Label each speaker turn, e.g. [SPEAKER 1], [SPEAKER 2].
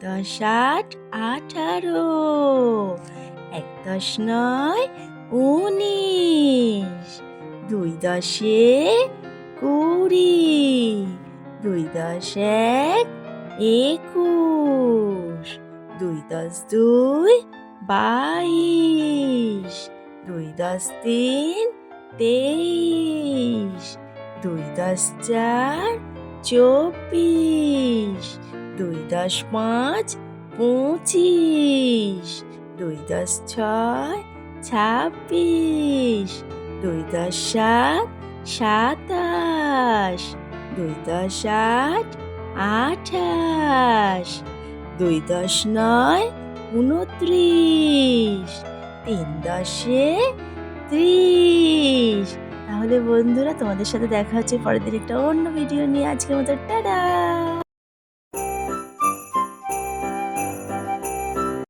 [SPEAKER 1] দশ আট আঠারো। এক দশ নয়, উনিশ। দুই দশে কুড়ি। দুই দশ এক, একুশ। দুই দশ দুই, বাইশ। দুই দশ তিন, তেইশ। দুই দশ চার চব্বিশ, দুই দশ পাঁচ, পঁচিশ, দুই দশ ছয়, ছাব্বিশ, দুই দশ সাত, সাতাশ, দুই দশ আট, আঠাশ, দুই দশ নয়, উনত্রিশ, তিন দশে ত্রিশ তাহলে বন্ধুরা তোমাদের সাথে দেখা হচ্ছে পরের দিন একটা অন্য ভিডিও নিয়ে। আজকের মতো টাটা!